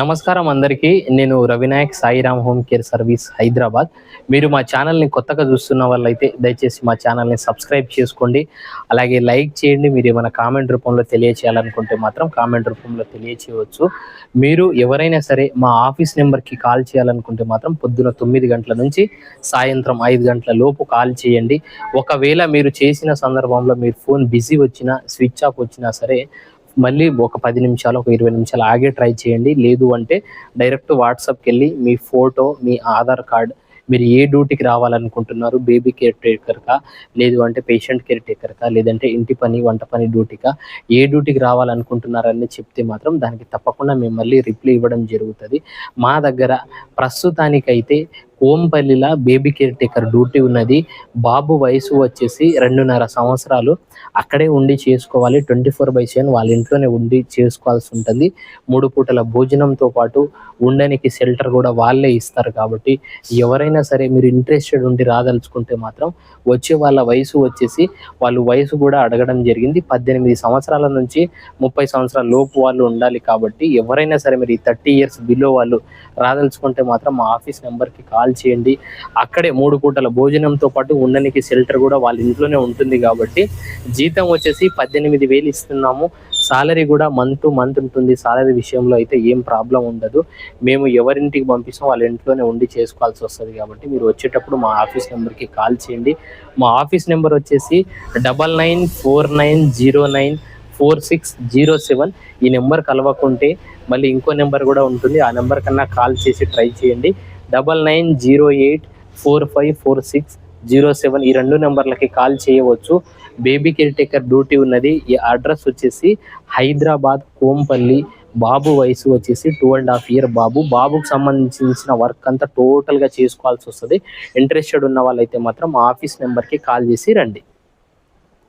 నమస్కారం అందరికీ. నేను Ravinayak Sairam home care service Hyderabad. మీరు మా ఛానల్ని కొత్తగా చూస్తున్న వాళ్ళైతే దయచేసి మా ఛానల్ని సబ్స్క్రైబ్ చేసుకోండి. అలాగే లైక్ చేయండి. మీరు ఏమైనా కామెంట్ రూపంలో తెలియచేయాలనుకుంటే మాత్రం కామెంట్ రూపంలో తెలియచేయవచ్చు. మీరు ఎవరైనా సరే మా ఆఫీస్ నెంబర్కి కాల్ చేయాలనుకుంటే మాత్రం పొద్దున తొమ్మిది గంటల నుంచి సాయంత్రం ఐదు గంటల లోపు కాల్ చేయండి. ఒకవేళ మీరు చేసిన సందర్భంలో మీరు ఫోన్ బిజీ వచ్చినా స్విచ్ ఆఫ్ వచ్చినా సరే మళ్ళీ ఒక పది నిమిషాలు ఒక ఇరవై నిమిషాలు ఆగే ట్రై చేయండి. లేదు అంటే డైరెక్ట్ వాట్సాప్కి వెళ్ళి మీ ఫోటో మీ ఆధార్ కార్డ్ మీరు ఏ డ్యూటీకి రావాలనుకుంటున్నారు బేబీ కేర్ టేకర్కా లేదు అంటే పేషెంట్ కేర్ టేకర్కా లేదంటే ఇంటి పని వంట పని డ్యూటీకా ఏ డ్యూటీకి రావాలనుకుంటున్నారని చెప్తే మాత్రం దానికి తప్పకుండా మేము మళ్ళీ రిప్లై ఇవ్వడం జరుగుతుంది. మా దగ్గర ప్రస్తుతానికైతే కోంపల్లిలా బేబీ కేర్ టేకర్ డ్యూటీ ఉన్నది. బాబు వయసు వచ్చేసి రెండున్నర సంవత్సరాలు. అక్కడే ఉండి చేసుకోవాలి. ట్వంటీ ఫోర్ బై సెవెన్ వాళ్ళ ఇంట్లోనే ఉండి చేసుకోవాల్సి ఉంటుంది. మూడు పూటల భోజనంతో పాటు ఉండడానికి షెల్టర్ కూడా వాళ్ళే ఇస్తారు కాబట్టి ఎవరైనా సరే మీరు ఇంట్రెస్టెడ్ ఉండి రాదలుచుకుంటే మాత్రం వచ్చే వాళ్ళ వయసు వచ్చేసి వాళ్ళు వయసు కూడా అడగడం జరిగింది. పద్దెనిమిది సంవత్సరాల నుంచి ముప్పై సంవత్సరాల లోపు వాళ్ళు ఉండాలి కాబట్టి ఎవరైనా సరే మీరు ఈ థర్టీ ఇయర్స్ బిలో వాళ్ళు రాదలుచుకుంటే మాత్రం మా ఆఫీస్ నెంబర్కి కాల్ చేయండి. అక్కడే మూడు పూటల భోజనంతో పాటు ఉండనికి షెల్టర్ కూడా వాళ్ళ ఇంట్లోనే ఉంటుంది కాబట్టి జీతం వచ్చేసి పద్దెనిమిది వేలు ఇస్తున్నాము. సాలరీ కూడా మంత్ మంత్ ఉంటుంది. సాలరీ విషయంలో అయితే ఏం ప్రాబ్లం ఉండదు. మేము ఎవరింటికి పంపిస్తాం వాళ్ళ ఇంట్లోనే ఉండి చేసుకోవాల్సి వస్తుంది కాబట్టి మీరు వచ్చేటప్పుడు మా ఆఫీస్ నెంబర్కి కాల్ చేయండి. మా ఆఫీస్ నెంబర్ వచ్చేసి double nine four nine zero nine four six zero seven ఈ నెంబర్ కలవకుంటే మళ్ళీ ఇంకో నెంబర్ కూడా ఉంటుంది. ఆ నెంబర్ కన్నా కాల్ చేసి ట్రై చేయండి. Double nine zero eight four five four six zero seven ఈ రెండు నెంబర్లకి కాల్ చేయవచ్చు. బేబీ కేర్ టేకర్ డ్యూటీ ఉన్నది. ఈ అడ్రస్ వచ్చేసి హైదరాబాద్ కోంపల్లి. బాబు వయసు వచ్చేసి టూ అండ్ హాఫ్ ఇయర్ బాబు. బాబుకు సంబంధించిన వర్క్ అంతా టోటల్గా చేసుకోవాల్సి వస్తుంది. ఇంట్రెస్టెడ్ ఉన్న వాళ్ళైతే మాత్రం ఆఫీస్ నెంబర్కి కాల్ చేసి రండి.